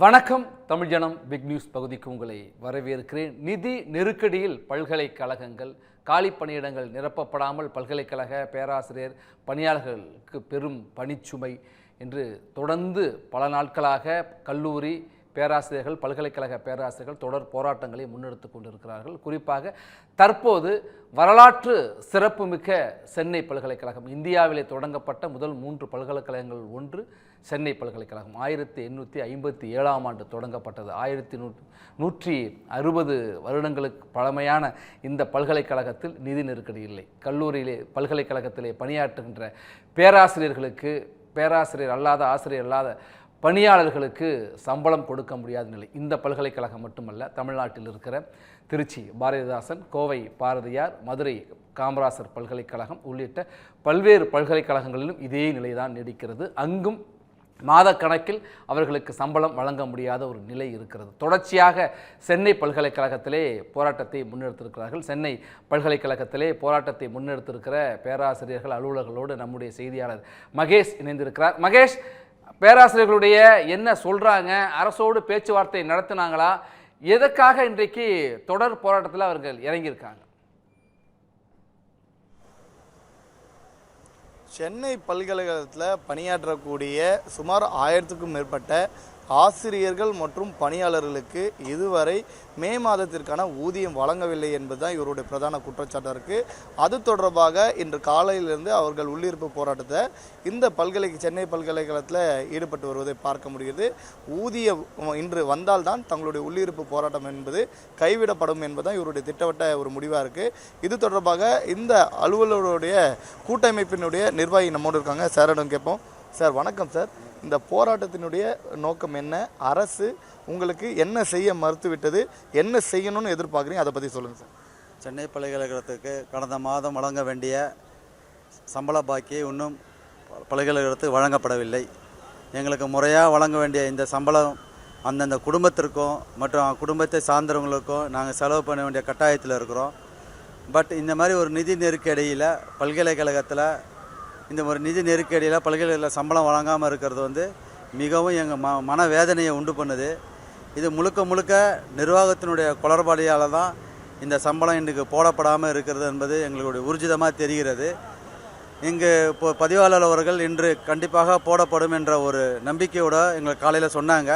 வணக்கம் தமிழ் ஜனம். Big news பகுதிக்கு உங்களை வரவேற்கிறேன். நிதி நெருக்கடியில் பல்கலைக்கழகங்கள் காலி பணியிடங்கள் நிரப்பப்படாமல் பல்கலைக்கழக பேராசிரியர் பணியாளர்களுக்கு பெரும் பணிச்சுமை என்று தொடர்ந்து பல நாட்களாக கல்லூரி பேராசிரியர்கள் பல்கலைக்கழக பேராசிரியர்கள் தொடர் போராட்டங்களை முன்னெடுத்து கொண்டிருக்கிறார்கள். குறிப்பாக தற்போது வரலாற்று சிறப்புமிக்க சென்னை பல்கலைக்கழகம் இந்தியாவிலே தொடங்கப்பட்ட முதல் மூன்று பல்கலைக்கழகங்கள் ஒன்று சென்னை பல்கலைக்கழகம் ஆயிரத்தி எண்ணூற்றி ஐம்பத்தி ஏழாம் ஆண்டு தொடங்கப்பட்டது. ஆயிரத்தி நூ நூற்றி அறுபது வருடங்களுக்கு பழமையான இந்த பல்கலைக்கழகத்தில் நிதி நெருக்கடி இல்லை. கல்லூரியிலே பல்கலைக்கழகத்திலே பணியாற்றுகின்ற பேராசிரியர்களுக்கு பேராசிரியர் அல்லாத ஆசிரியர் அல்லாத பணியாளர்களுக்கு சம்பளம் கொடுக்க முடியாத நிலை. இந்த பல்கலைக்கழகம் மட்டுமல்ல தமிழ்நாட்டில் இருக்கிற திருச்சி பாரதிதாசன் கோவை பாரதியார் மதுரை காமராசர் பல்கலைக்கழகம் உள்ளிட்ட பல்வேறு பல்கலைக்கழகங்களிலும் இதே நிலைதான் நீடிக்கிறது. அங்கும் மாதக்கணக்கில் அவர்களுக்கு சம்பளம் வழங்க முடியாத ஒரு நிலை இருக்கிறது. தொடர்ச்சியாக சென்னை பல்கலைக்கழகத்திலே போராட்டத்தை முன்னெடுத்திருக்கிறார்கள் சென்னை பல்கலைக்கழகத்திலே போராட்டத்தை முன்னெடுத்திருக்கிற பேராசிரியர்கள் அலுவலர்களோடு நம்முடைய செய்தியாளர் மகேஷ் இணைந்திருக்கிறார். மகேஷ் பேராசிரியர்களுடைய என்ன சொல்கிறாங்க அரசோடு பேச்சுவார்த்தை நடத்தினாங்களா? எதற்காக இன்றைக்கு தொடர் போராட்டத்தில் அவர்கள் இறங்கியிருக்காங்க? சென்னை பல்கலைக்கழகத்தில் பணியாற்றக்கூடிய சுமார் ஆயிரத்துக்கும் மேற்பட்ட ஆசிரியர்கள் மற்றும் பணியாளர்களுக்கு இதுவரை மே மாதத்திற்கான ஊதியம் வழங்கவில்லை என்பது தான் இவருடைய பிரதான குற்றச்சாட்டாக இருக்குது அது தொடர்பாக இன்று காலையிலிருந்து அவர்கள் உள்ளிருப்பு போராட்டத்தை இந்த பல்கலை சென்னை பல்கலைக்கழகத்தில் ஈடுபட்டு வருவதை பார்க்க முடியுது. ஊதியம் இன்று வந்தால்தான் தங்களுடைய உள்ளிருப்பு போராட்டம் என்பது கைவிடப்படும் என்பதுதான் இவருடைய திட்டவட்ட ஒரு முடிவாக இருக்குது இது தொடர்பாக இந்த அலுவலருடைய கூட்டமைப்பினுடைய நிர்வாகி நம்மோடு இருக்காங்க. சாரிடம் கேட்போம் சார் வணக்கம் சார். இந்த போராட்டத்தினுடைய நோக்கம் என்ன? அரசு உங்களுக்கு என்ன செய்ய மறுத்துவிட்டது? என்ன செய்யணும்னு எதிர்பார்க்குறீங்க? அதை பற்றி சொல்லுங்கள் சார். சென்னை பல்கலைக்கழகத்துக்கு கடந்த மாதம் வழங்க வேண்டிய சம்பள பாக்கி இன்னும் பல்கலைக்கழகத்துக்கு வழங்கப்படவில்லை. எங்களுக்கு முறையாக வழங்க வேண்டிய இந்த சம்பளம் அந்தந்த குடும்பத்திற்கும் மற்றும் குடும்பத்தை சார்ந்தவங்களுக்கும் நாங்கள் செலவு பண்ண வேண்டிய கட்டாயத்தில் இருக்கிறோம். பட் இந்த மாதிரி ஒரு நிதி நெருக்கடியில் பல்கலைக்கழகத்தில் இந்த ஒரு நிதி நெருக்கடியில் பல்கலைகளில் சம்பளம் வழங்காமல் இருக்கிறது வந்து மிகவும் எங்கள் ம மனவேதனையை உண்டு பண்ணுது. இது முழுக்க முழுக்க நிர்வாகத்தினுடைய குளறுபாடியால் தான் இந்த சம்பளம் இன்றைக்கு போடப்படாமல் இருக்கிறது என்பது எங்களுடைய ஊர்ஜிதமாக தெரிகிறது. இங்கு இப்போ பதிவாளர் அவர்கள் இன்று கண்டிப்பாக போடப்படும் என்ற ஒரு நம்பிக்கையோடு எங்களுக்கு காலையில் சொன்னாங்க.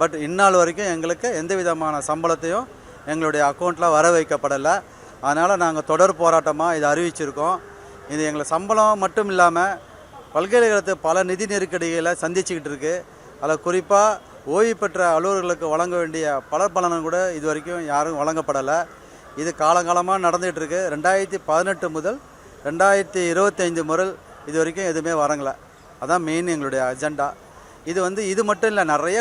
பட் இந்நாள் வரைக்கும் எங்களுக்கு எந்த விதமான சம்பளத்தையும் எங்களுடைய அக்கௌண்ட்டில் வர வைக்கப்படலை அதனால் நாங்கள் தொடர் போராட்டமாக இதை அறிவிச்சிருக்கோம். இது எங்களை சம்பளம் மட்டும் இல்லாமல் பல்கலைக்கழகத்து பல நிதி நெருக்கடிகளை சந்திச்சுக்கிட்டு இருக்குது அதில் குறிப்பாக ஓய்வு பெற்ற அலுவலர்களுக்கு வழங்க வேண்டிய பல பலனும் கூட இது வரைக்கும் யாரும் வழங்கப்படலை. இது காலங்காலமாக நடந்துகிட்டு இருக்கு. ரெண்டாயிரத்தி பதினெட்டு முதல் ரெண்டாயிரத்தி இருபத்தைந்து முதல் இது வரைக்கும் எதுவுமே வரங்கலை. அதான் மெயின் எங்களுடைய அஜெண்டா இது வந்து இது மட்டும் இல்லை நிறைய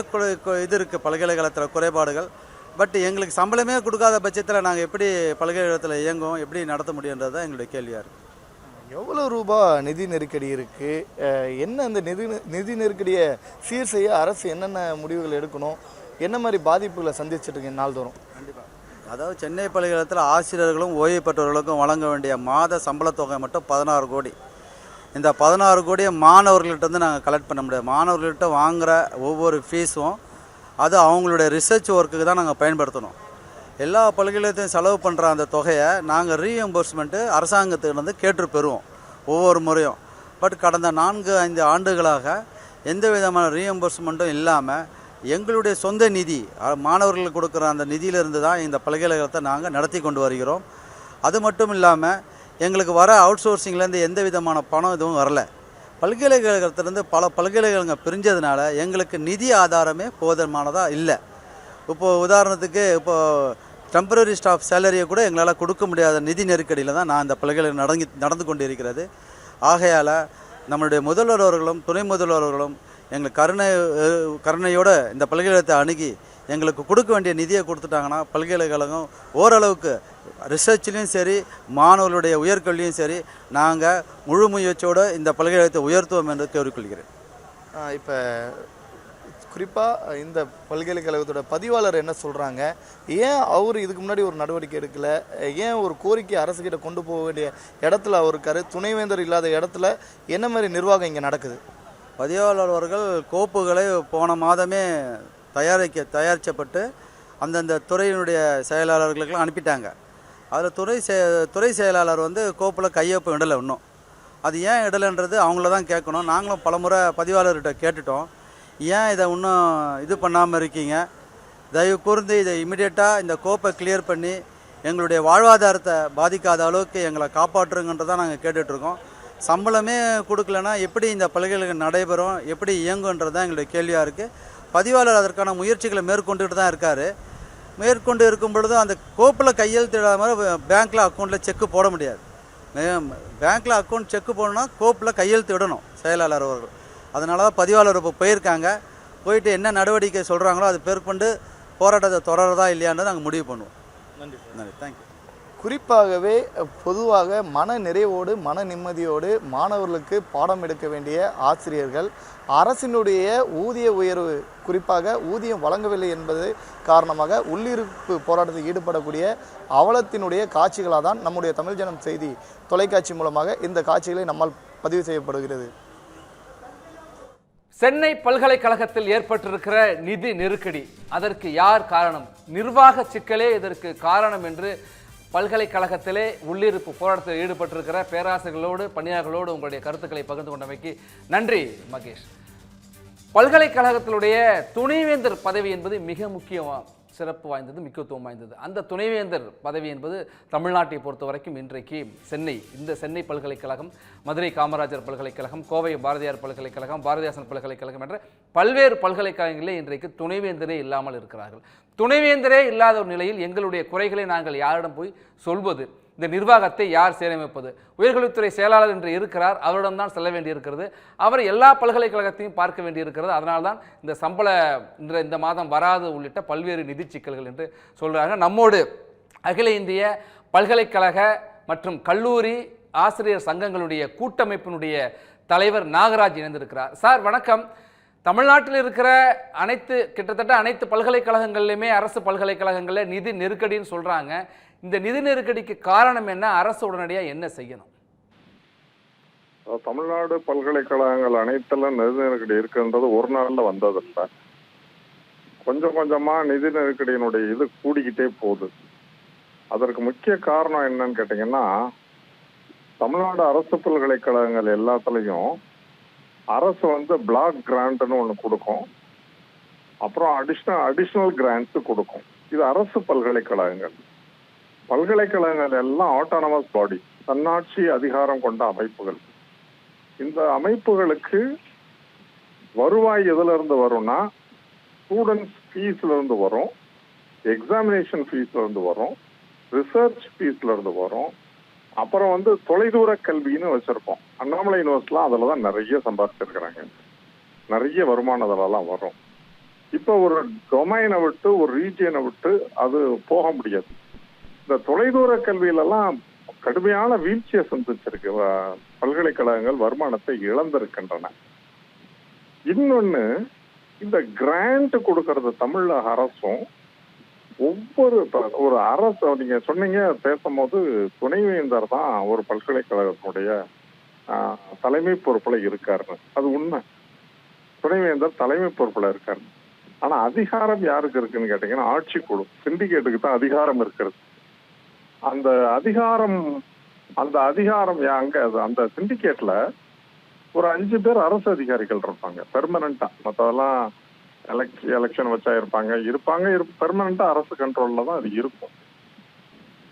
இது இருக்குது பல்கலைக்கழகத்தில் குறைபாடுகள். பட் எங்களுக்கு சம்பளமே கொடுக்காத பட்சத்தில் நாங்கள் எப்படி பல்கலைக்கழகத்தில் இயங்குவோம் எப்படி நடத்த முடியுன்றது தான் எங்களுடைய கேள்வியாக இருக்குது எவ்வளோ ரூபா நிதி நெருக்கடி இருக்குது என்ன அந்த நிதி நிதி நெருக்கடியை சீர் செய்ய அரசு என்னென்ன முடிவுகள் எடுக்கணும்? என்ன மாதிரி பாதிப்புகளை சந்திச்சுட்டு இருக்கீங்க நாள்தோறும்? கண்டிப்பாக அதாவது சென்னை பல்கலைக்கழகத்தில் ஆசிரியர்களும் ஓய்வு பெற்றவர்களுக்கும் வழங்க வேண்டிய மாத சம்பளத் தொகை மட்டும் பதினாறு கோடி. இந்த பதினாறு கோடியை மாணவர்கள்ட்ட வந்து நாங்கள் கலெக்ட் பண்ண முடியாது. மாணவர்கள்ட்ட வாங்குகிற ஒவ்வொரு ஃபீஸும் அது அவங்களுடைய ரிசர்ச் ஒர்க்குக்கு தான் நாங்கள் பயன்படுத்தணும். எல்லா பல்கலைக்கழகத்தையும் செலவு பண்ணுற அந்த தொகையை நாங்கள் ரீஎம்பர்ஸ்மெண்ட்டு வந்து கேட்டு பெறுவோம் ஒவ்வொரு முறையும். பட் கடந்த நான்கு ஐந்து ஆண்டுகளாக எந்த விதமான ரீஎம்பர்ஸ்மெண்ட்டும் இல்லாமல் எங்களுடைய சொந்த நிதி மாணவர்களுக்கு கொடுக்குற அந்த நிதியிலிருந்து தான் இந்த பல்கலைக்கழகத்தை நாங்கள் நடத்தி கொண்டு வருகிறோம். அது மட்டும் இல்லாமல் எங்களுக்கு வர அவுட் சோர்சிங்லேருந்து எந்த விதமான பணம் எதுவும் வரல. பல்கலைக்கழகத்திலேருந்து பல பல்கலைக்கழகங்கள் பிரிஞ்சதுனால எங்களுக்கு நிதி ஆதாரமே போதுமானதாக இல்லை. இப்போது உதாரணத்துக்கு இப்போது டெம்பரரி ஸ்டாஃப் சேலரியை கூட எங்களால் கொடுக்க முடியாத நிதி நெருக்கடியில் தான் நான் இந்த பல்கலைக்கழகம் நடங்கி நடந்து கொண்டு இருக்கிறது ஆகையால் நம்மளுடைய முதல்வர் அவர்களும் துணை முதல்வர் அவர்களும் எங்களுக்கு கருணை கருணையோடு இந்த பல்கலைக்கழகத்தை அணுகி எங்களுக்கு கொடுக்க வேண்டிய நிதியை கொடுத்துட்டாங்கன்னா பல்கலைக்கழகம் ஓரளவுக்கு ரிசர்ச்லேயும் சரி மாணவர்களுடைய உயர்கல்வியும் சரி நாங்கள் முழு முயற்சியோடு இந்த பல்கலைக்கழகத்தை உயர்த்துவோம் என்று கோரிக்கொள்கிறேன் இப்போ குறிப்பாக இந்த பல்கலைக்கழகத்தோட பதிவாளர் என்ன சொல்கிறாங்க ஏன் அவர் இதுக்கு முன்னாடி ஒரு நடவடிக்கை எடுக்கல? ஏன் ஒரு கோரிக்கை அரசுக்கிட்ட கொண்டு போக வேண்டிய இடத்துல அவருக்காரு துணைவேந்தர் இல்லாத இடத்துல என்ன மாதிரி நிர்வாகம் இங்கே நடக்குது? பதிவாளர் அவர்கள் கோப்புகளை போன மாதமே தயாரிக்க தயாரிக்கப்பட்டு அந்தந்த துறையினுடைய செயலாளர்களுக்கெல்லாம் அனுப்பிட்டாங்க. அதில் துறை செ துறை செயலாளர் வந்து கோப்பில் கையொப்பம் இடலை இன்னும். அது ஏன் இடலைன்றது அவங்கள தான் கேட்கணும். நாங்களும் பலமுறை பதிவாளர்கிட்ட கேட்டுட்டோம். ஏன் இதை இன்னும் இது பண்ணாமல் இருக்கீங்க? தயவு கூர்ந்து இதை இமிடியேட்டாக இந்த கோப்பை கிளியர் பண்ணி எங்களுடைய வாழ்வாதாரத்தை பாதிக்காத அளவுக்கு எங்களை காப்பாற்றுங்கன்றதான் நாங்கள் கேட்டுட்ருக்கோம். சம்பளமே கொடுக்கலன்னா எப்படி இந்த பல்கலைக்கழகம் நடைபெறும்? எப்படி இயங்குன்றது தான் எங்களுடைய கேள்வியாக இருக்குது பதிவாளர் அதற்கான முயற்சிகளை மேற்கொண்டுட்டு தான் இருக்கார். மேற்கொண்டு இருக்கும் பொழுதும் அந்த கோப்பில் கையெழுத்திடாத மாதிரி பேங்க்கில் அக்கௌண்ட்டில் செக்கு போட முடியாது. பேங்க்கில் அக்கௌண்ட் செக்கு போடணும்னா கோப்பில் கையெழுத்து விடணும் செயலாளர் அவர்கள். அதனால தான் பதிவாளர் இப்போ போயிருக்காங்க. போயிட்டு என்ன நடவடிக்கை சொல்கிறாங்களோ அது பேர்கொண்டு போராட்டத்தை தொடரதா இல்லையான்னு நாங்கள் முடிவு பண்ணுவோம். நன்றி நன்றி. தேங்க்யூ குறிப்பாகவே பொதுவாக மன நிறைவோடு மன நிம்மதியோடு மாணவர்களுக்கு பாடம் எடுக்க வேண்டிய ஆசிரியர்கள் அரசினுடைய ஊதிய உயர்வு குறிப்பாக ஊதியம் வழங்கவில்லை என்பது காரணமாக உள்ளிருப்பு போராட்டத்தில் ஈடுபடக்கூடிய அவலத்தினுடைய காட்சிகளாக தான் நம்முடைய தமிழ் ஜனம் செய்தி தொலைக்காட்சி மூலமாக இந்த காட்சிகளை நம்மால் பதிவு செய்யப்படுகிறது. சென்னை பல்கலைக்கழகத்தில் ஏற்பட்டிருக்கிற நிதி நெருக்கடி. அதற்கு யார் காரணம்? நிர்வாக சிக்கலே இதற்கு காரணம் என்று பல்கலைக்கழகத்திலே உள்ளிருப்பு போராட்டத்தில் ஈடுபட்டிருக்கிற பேராசிரியர்களோடு பணியாளர்களோடு உங்களுடைய கருத்துக்களை பகிர்ந்து கொண்டமைக்கு நன்றி மகேஷ். பல்கலைக்கழகத்தினுடைய துணைவேந்தர் பதவி என்பது மிக முக்கியம்? சிறப்பு வாய்ந்தது முக்கியத்துவம் வாய்ந்தது. அந்த துணைவேந்தர் பதவி என்பது தமிழ்நாட்டை பொறுத்த வரைக்கும் இன்றைக்கு சென்னை இந்த சென்னை பல்கலைக்கழகம் மதுரை காமராஜர் பல்கலைக்கழகம் கோவை பாரதியார் பல்கலைக்கழகம் பாரதிதாசன் பல்கலைக்கழகம் என்ற பல்வேறு பல்கலைக்கழகங்களிலே இன்றைக்கு துணைவேந்தரே இல்லாமல் இருக்கிறார்கள். துணைவேந்தரே இல்லாத ஒரு நிலையில் எங்களுடைய குறைகளை நாங்கள் யாரிடம் போய் சொல்வது இந்த நிர்வாகத்தை யார் சீரமைப்பது? உயர்கல்வித்துறை செயலாளர் என்று இருக்கிறார் அவரிடம் தான் செல்ல வேண்டியிருக்கிறது. அவர் எல்லா பல்கலைக்கழகத்தையும் பார்க்க வேண்டியிருக்கிறது. அதனால்தான் இந்த சம்பள இந்த இந்த மாதம் வராது உள்ளிட்ட பல்வேறு நிதி சிக்கல்கள் என்று சொல்கிறாங்க நம்மோடு அகில இந்திய பல்கலைக்கழக மற்றும் கல்லூரி ஆசிரியர் சங்கங்களுடைய கூட்டமைப்பினுடைய தலைவர் நாகராஜ் இணைந்திருக்கிறார். சார் வணக்கம். தமிழ்நாட்டில் இருக்கிற அனைத்து கிட்டத்தட்ட அனைத்து பல்கலைக்கழகங்கள்லையுமே அரசு பல்கலைக்கழகங்களில் நிதி நெருக்கடின்னு சொல்கிறாங்க இந்த நிதி நெருக்கடிக்கு காரணம் என்ன? அரசு உடனடியாக என்ன செய்யணும்? தமிழ்நாடு பல்கலைக்கழகங்கள் அனைத்துல நிதி நெருக்கடி இருக்குன்றது ஒரு நாள்ல வந்ததில்லை. கொஞ்சம் கொஞ்சமா நிதி நெருக்கடியினுடைய இது கூடிக்கிட்டே போகுது. அதற்கு முக்கிய காரணம் என்னன்னு கேட்டீங்கன்னா தமிழ்நாடு அரசு பல்கலைக்கழகங்கள் எல்லாத்துலேயும் அரசு வந்து பிளாக் கிராண்ட்னு ஒன்று கொடுக்கும். அப்புறம் அடிஷ்னல் அடிஷ்னல் கிராண்ட்ஸ் கொடுக்கும். இது அரசு பல்கலைக்கழகங்கள். பல்கலைக்கழகங்கள் எல்லாம் ஆட்டானமஸ் பாடி தன்னாட்சி அதிகாரம் கொண்ட அமைப்புகள். இந்த அமைப்புகளுக்கு வருவாய் எதுல இருந்து வரும்னா ஸ்டூடெண்ட்ஸ் ஃபீஸ்ல இருந்து வரும் எக்ஸாமினேஷன் ஃபீஸ்ல இருந்து வரும் ரிசர்ச் ஃபீஸ்ல இருந்து வரும். அப்புறம் வந்து தொலைதூர கல்வின்னு வச்சிருப்போம். அண்ணாமலை யூனிவர்ஸ்லாம் அதில் தான் நிறைய சம்பாதிச்சிருக்கிறாங்க. நிறைய வருமானம் அதிலலாம் வரும். இப்போ ஒரு டொமைனை விட்டு ஒரு ரீஜியனை விட்டு அது போக முடியாது. இந்த தொலைதூர கல்வியிலெல்லாம் கடுமையான வீழ்ச்சியை சந்திச்சிருக்கு பல்கலைக்கழகங்கள் வருமானத்தை இழந்திருக்கின்றன. இன்னொன்னு இந்த கிராண்ட் கொடுக்கறது தமிழ் அரசும் ஒவ்வொரு ஒரு அரசு நீங்க சொன்னீங்க பேசும்போது துணைவேந்தர் தான் ஒரு பல்கலைக்கழகத்தினுடைய ஆஹ், தலைமை பொறுப்புல இருக்காருன்னு. அது உண்மை. துணைவேந்தர் தலைமை பொறுப்புல இருக்காரு. ஆனா அதிகாரம் யாருக்கு இருக்குன்னு கேட்டீங்கன்னா ஆட்சி குழு சிண்டிகேட்டுக்கு தான் அதிகாரம் இருக்கிறது. அந்த அதிகாரம் அந்த அதிகாரம் அங்க அந்த சிண்டிகேட்ல ஒரு அஞ்சு பேர் அரசு அதிகாரிகள் இருப்பாங்க பெர்மனண்டா மற்றதெல்லாம் எலக் எலெக்ஷன் வச்சா இருப்பாங்க இருப்பாங்க பெர்மனண்டா அரசு கண்ட்ரோல்ல தான் அது இருக்கும்.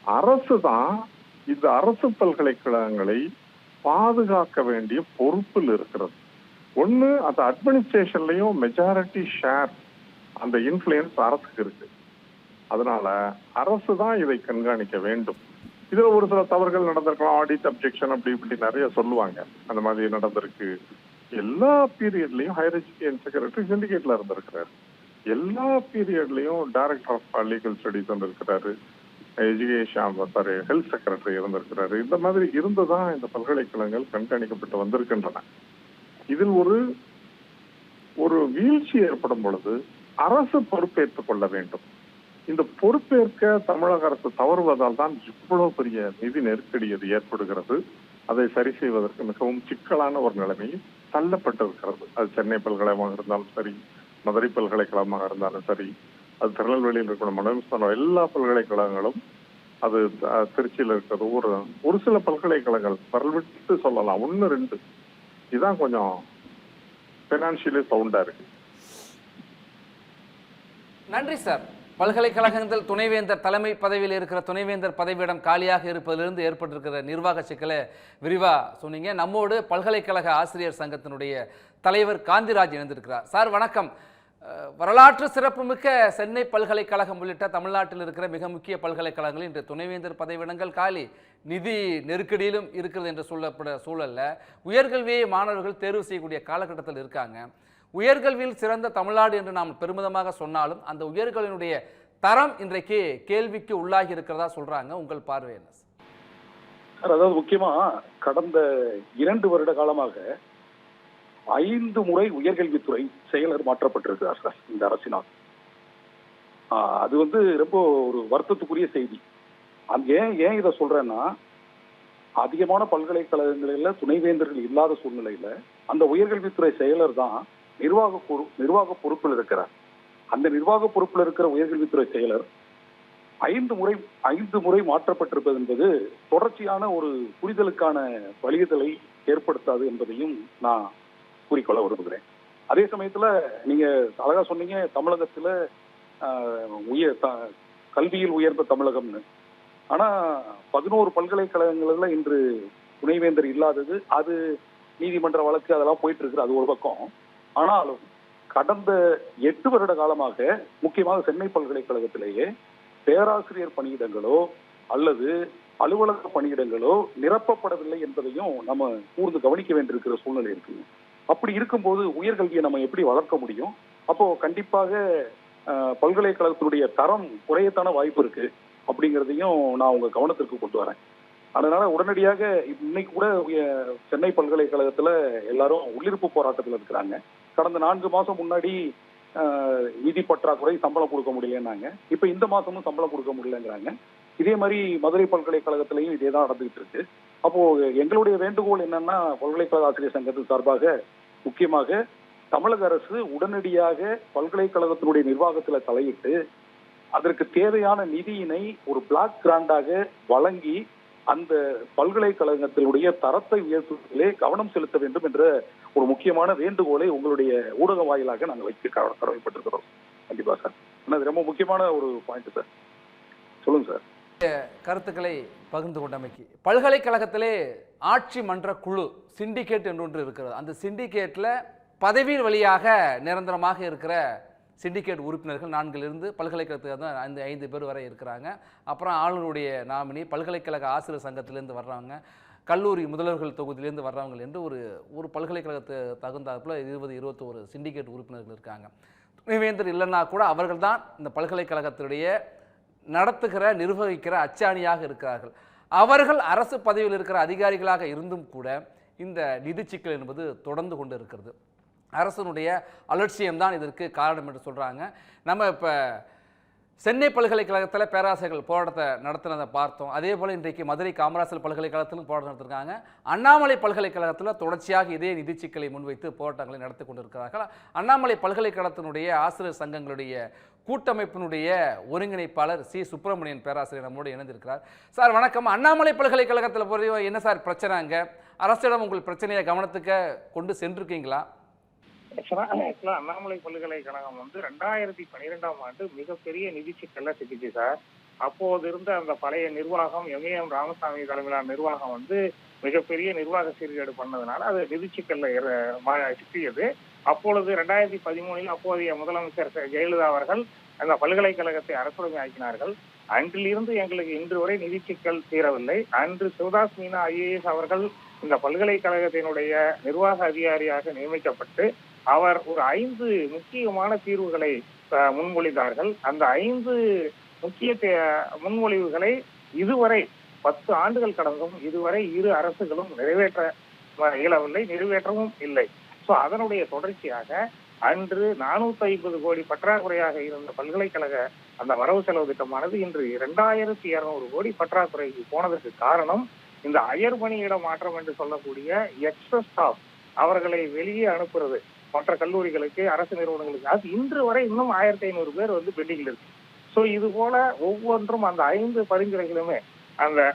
அரசு தான் இந்த அரசு பல்கலைக்கழகங்களை பாதுகாக்க வேண்டிய பொறுப்பில் இருக்கிறது. ஒண்ணு அந்த அட்மினிஸ்ட்ரேஷன்லயும் மெஜாரிட்டி ஷேர் அந்த இன்ஃப்ளூயன்ஸ் அரசுக்கு இருக்கு. அதனால அரசு தான் இதை கண்காணிக்க வேண்டும். இதுல ஒரு சில தவறுகள் நடந்திருக்கலாம். ஆடிட் அப்ஜெக்ஷன் அப்படி இப்படி நிறைய சொல்லுவாங்க. அந்த மாதிரி நடந்திருக்கு. எல்லா பீரியட்லயும் ஹையர் எஜுகேஷன் செக்ரட்டரி சிண்டிகேட்ல இருந்திருக்கிறாரு. எல்லா பீரியட்லயும் டைரக்டர் ஆஃப் லீகல் ஸ்டடிஸ் வந்திருக்கிறாரு. எஜுகேஷன் சாரி ஹெல்த் செக்ரட்டரி இருந்திருக்கிறாரு. இந்த மாதிரி இருந்துதான் இந்த பல்கலைக்கழகங்கள் கண்காணிக்கப்பட்டு வந்திருக்கின்றன. இதில் ஒரு ஒரு வீழ்ச்சி ஏற்படும் பொழுது அரசு பொறுப்பேற்றுக் கொள்ள வேண்டும். இந்த பொறுப்பேற்க தமிழக அரசு தவறுவதால் தான் இவ்வளவு பெரிய நிதி நெருக்கடி அது ஏற்படுகிறது. அதை சரி செய்வதற்கு மிகவும் சிக்கலான ஒரு நிலைமையில் தள்ளப்பட்டிருக்கிறது. அது சென்னை பல்கலைக்கழகமாக இருந்தாலும் சரி மதுரை பல்கலைக்கழகமாக இருந்தாலும் சரி அது திருநெல்வேலியில் இருக்கிற மனோஸ்தானம் எல்லா பல்கலைக்கழகங்களும் அது திருச்சியில் இருக்கிறது. ஒரு ஒரு சில பல்கலைக்கழகங்கள் பரவிட்டு சொல்லலாம். ஒன்று ரெண்டு. இதுதான் கொஞ்சம் ஃபினான்ஷியலி சவுண்டா இருக்கு. நன்றி சார். பல்கலைக்கழகங்கள் துணைவேந்தர் தலைமை பதவியில் இருக்கிற துணைவேந்தர் பதவியிடம் காலியாக இருப்பதிலிருந்து ஏற்பட்டிருக்கிற நிர்வாக சிக்கலை விரிவாக சொன்னீங்க. நம்மோடு பல்கலைக்கழக ஆசிரியர் சங்கத்தினுடைய தலைவர் காந்திராஜ் இணைந்திருக்கிறார். சார் வணக்கம். வரலாற்று சிறப்புமிக்க சென்னை பல்கலைக்கழகம் உள்ளிட்ட தமிழ்நாட்டில் இருக்கிற மிக முக்கிய பல்கலைக்கழகங்கள் இன்று துணைவேந்தர் பதவியிடங்கள் காலி. நிதி நெருக்கடியிலும் இருக்கிறது என்று சொல்லப்பட சூழல்ல. உயர்கல்வியை மாணவர்கள் தேர்வு செய்யக்கூடிய காலகட்டத்தில் இருக்காங்க. உயர்கல்வியில் சிறந்த தமிழ்நாடு என்று நாம் பெருமிதமாக சொன்னாலும் அந்த உயர்கல்வியினுடைய தரம் இன்றைக்கு கேள்விக்கு உள்ளாகி இருக்கிறதா சொல்றாங்க உங்கள் பார்வை என்ன அதாவது முக்கியமா கடந்த இரண்டு வருட காலமாக ஐந்து முறை உயர்கல்வித்துறை செயலர் மாற்றப்பட்டிருக்கிறார் சார் இந்த அரசினால். அது வந்து ரொம்ப ஒரு வருத்தத்துக்குரிய செய்தி. அது ஏன் ஏன் இதை சொல்றேன்னா அதிகமான பல்கலைக்கழகங்களில் துணைவேந்தர்கள் இல்லாத சூழ்நிலையில அந்த உயர்கல்வித்துறை செயலர் தான் நிர்வாக பொறு நிர்வாக பொறுப்பில் இருக்கிறார். அந்த நிர்வாக பொறுப்பில் இருக்கிற உயர்கல்வித்துறை செயலர் ஐந்து முறை ஐந்து முறை மாற்றப்பட்டிருப்பது என்பது தொடர்ச்சியான ஒரு புரிதலுக்கான வழிதலை ஏற்படுத்தாது என்பதையும் நான் கூறிக்கொள்ள விரும்புகிறேன். அதே சமயத்துல நீங்க அழகா சொன்னீங்க தமிழகத்துல உயர் த- கல்வியில் உயர்ந்த தமிழகம்னு. ஆனா பதினோரு பல்கலைக்கழகங்கள்ல இன்று துணைவேந்தர் இல்லாதது அது நீதிமன்ற வழக்கு அதெல்லாம் போயிட்டு இருக்கு அது ஒரு பக்கம். ஆனாலும் கடந்த எட்டு வருட காலமாக முக்கியமாக சென்னை பல்கலைக்கழகத்திலேயே பேராசிரியர் பணியிடங்களோ அல்லது அலுவலக பணியிடங்களோ நிரப்பப்படவில்லை என்பதையும் நம்ம கூர்ந்து கவனிக்க வேண்டியிருக்கிற சூழ்நிலை இருக்கு. அப்படி இருக்கும்போது உயர்கல்வியை நம்ம எப்படி வளர்க்க முடியும்? அப்போ கண்டிப்பாக பல்கலைக்கழகத்தினுடைய தரம் குறையத்தான வாய்ப்பு இருக்கு அப்படிங்கிறதையும் நான் உங்க கவனத்திற்கு கொண்டு வரேன். அதனால உடனடியாக இன்னைக்கு கூட சென்னை பல்கலைக்கழகத்துல எல்லாரும் உள்ளிருப்பு போராட்டத்தில் இருக்கிறாங்க. கடந்த நான்கு மாசம் முன்னாடி ஆஹ், நிதி பற்றாக்குறை சம்பளம் கொடுக்க முடியலன்னாங்க. இப்ப இந்த மாசமும் சம்பளம் கொடுக்க முடியலங்கிறாங்க. இதே மாதிரி மதுரை பல்கலைக்கழகத்திலையும் இதே தான் நடந்துகிட்டு இருக்கு. அப்போ எங்களுடைய வேண்டுகோள் என்னன்னா பல்கலைக்கழக ஆசிரியர் சங்கத்தின் சார்பாக முக்கியமாக தமிழக அரசு உடனடியாக பல்கலைக்கழகத்தினுடைய நிர்வாகத்துல தலையிட்டு அதற்கு தேவையான நிதியினை ஒரு பிளாக் கிராண்டாக வழங்கி அந்த பல்கலைக்கழகத்தினுடைய தரத்தை உயர்த்துவதிலே கவனம் செலுத்த வேண்டும் என்ற ஒரு முக்கியமான வேண்டுகோளை உங்களுடைய ஊடக வாயிலாக நாங்கள் வைக்க கடமைப்பட்டிருக்கிறோம். கண்டிப்பா சார். ஆனால் ரொம்ப முக்கியமான ஒரு பாயிண்ட் சார். சொல்லுங்க சார். கருத்துக்களை பகிர்ந்து கொண்டமைக்கு. பல்கலைக்கழகத்திலே ஆட்சி மன்ற குழு சிண்டிகேட் என்று ஒன்று இருக்கிறது. அந்த சிண்டிகேட்டில் பதவியின் வழியாக நிரந்தரமாக இருக்கிற சிண்டிகேட் உறுப்பினர்கள் நான்கிலிருந்து பல்கலைக்கழகத்துக்கு தான் ஐந்து ஐந்து பேர் வரை இருக்கிறாங்க. அப்புறம் ஆளுநருடைய நாமினி பல்கலைக்கழக ஆசிரியர் சங்கத்திலேருந்து வர்றவங்க. கல்லூரி முதல்வர்கள் தொகுதியிலேருந்து வர்றவங்க என்று ஒரு ஒரு பல்கலைக்கழகத்து தகுந்தாப்புல இருபது இருபத்தோரு சிண்டிகேட் உறுப்பினர்கள் இருக்காங்க. துணைவேந்தர் இல்லைன்னா கூட அவர்கள் தான் இந்த பல்கலைக்கழகத்துடைய நடத்துகிற நிர்வகிக்கிற அச்சாணியாக இருக்கிறார்கள். அவர்கள் அரசு பதவியில் இருக்கிற அதிகாரிகளாக இருந்தும் கூட இந்த நிதி சிக்கல் என்பது தொடர்ந்து கொண்டு இருக்கிறது. அரசனுடைய அலட்சியம்தான் இதற்கு காரணம் என்று சொல்கிறாங்க நம்ம இப்போ சென்னை பல்கலைக்கழகத்தில் பேராசிரியர்கள் போராட்டத்தை நடத்தினதை பார்த்தோம். அதே போல் இன்றைக்கு மதுரை காமராசர் பல்கலைக்கழகத்திலும் போராட்டம் நடத்திருக்காங்க. அண்ணாமலை பல்கலைக்கழகத்தில் தொடர்ச்சியாக இதே நிதி சிக்கலை முன்வைத்து போராட்டங்களை நடத்தி கொண்டிருக்கிறார்கள். அண்ணாமலை பல்கலைக்கழகத்தினுடைய ஆசிரியர் சங்கங்களுடைய கூட்டமைப்பினுடைய ஒருங்கிணைப்பாளர் சி. சுப்பிரமணியன் பேராசிரியர் நம்மோடு இணைந்திருக்கிறார். சார் வணக்கம். அண்ணாமலை பல்கலைக்கழகத்தில் பொறுத்த என்ன சார் பிரச்சனை அங்கே? அரசிடம் உங்கள் பிரச்சனையை கவனத்துக்கு கொண்டு சென்றிருக்கீங்களா? ஆக்சுவலா அண்ணாமலை பல்கலைக்கழகம் வந்து ரெண்டாயிரத்தி பன்னிரெண்டாம் ஆண்டு மிகப்பெரிய நிதி சிக்கல்ல சிக்கிச்சு சார். அப்போது இருந்த அந்த பழைய நிர்வாகம் எம்ஏஎம் ராமசாமி தலைமையிலான நிர்வாகம் வந்து மிகப்பெரிய நிர்வாக சீர்கேடு பண்ணதுனால அது நிதி சிக்கல்ல சிக்கியது. அப்பொழுது ரெண்டாயிரத்தி பதிமூணில் அப்போதைய முதலமைச்சர் ஜெயலலிதா அவர்கள் அந்த பல்கலைக்கழகத்தை அரசுரிமை ஆக்கினார்கள். அன்றிலிருந்து எங்களுக்கு இன்று வரை நிதி சிக்கல் தீரவில்லை. அன்று சிவதாஸ் மீனா ஐஏஎஸ் அவர்கள் இந்த பல்கலைக்கழகத்தினுடைய நிர்வாக அதிகாரியாக நியமிக்கப்பட்டு அவர் ஒரு ஐந்து முக்கியமான தீர்வுகளை அஹ், முன்மொழிந்தார்கள். அந்த ஐந்து முக்கிய தே- முன்மொழிவுகளை இதுவரை பத்து ஆண்டுகள் கடந்தும் இதுவரை இரு அரசுகளும் நிறைவேற்ற இயலவில்லை நிறைவேற்றவும் இல்லை. சோ அதனுடைய தொடர்ச்சியாக அன்று நானூத்தி ஐம்பது கோடி பற்றாக்குறையாக இருந்த பல்கலைக்கழக அந்த வரவு செலவு திட்டமானது இன்று இரண்டாயிரத்தி இருநூறு கோடி பற்றாக்குறைக்கு போனதற்கு காரணம் இந்த அயர்பணியிட மாற்றம் என்று சொல்லக்கூடிய எக்ஸஸ் ஸ்டாஃப் அவர்களை வெளியே அனுப்புறது. மற்ற கல்லூரிகளுக்கு அரசு நிறுவனங்களுக்கு. அது இன்று வரை இன்னும் ஆயிரத்தி ஐநூறு பேர் வந்து பெண்டிங்ல இருக்கு. ஸோ இது போல ஒவ்வொன்றும் அந்த ஐந்து பரிந்துரைகளுமே அந்த